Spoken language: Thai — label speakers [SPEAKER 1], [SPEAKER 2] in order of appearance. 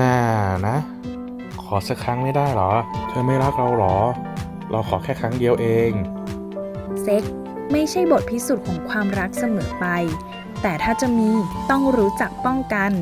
[SPEAKER 1] น่านะ ขอสักครั้งไม่ได้เหรอ เธอไม่รักเราเหรอ เราขอแค่ครั้งเดียวเอง
[SPEAKER 2] เซ็กไม่ใช่บทพิสูจน์ของความรักเสมอไป แต่ถ้าจะมีต้องรู้จักป้องกัน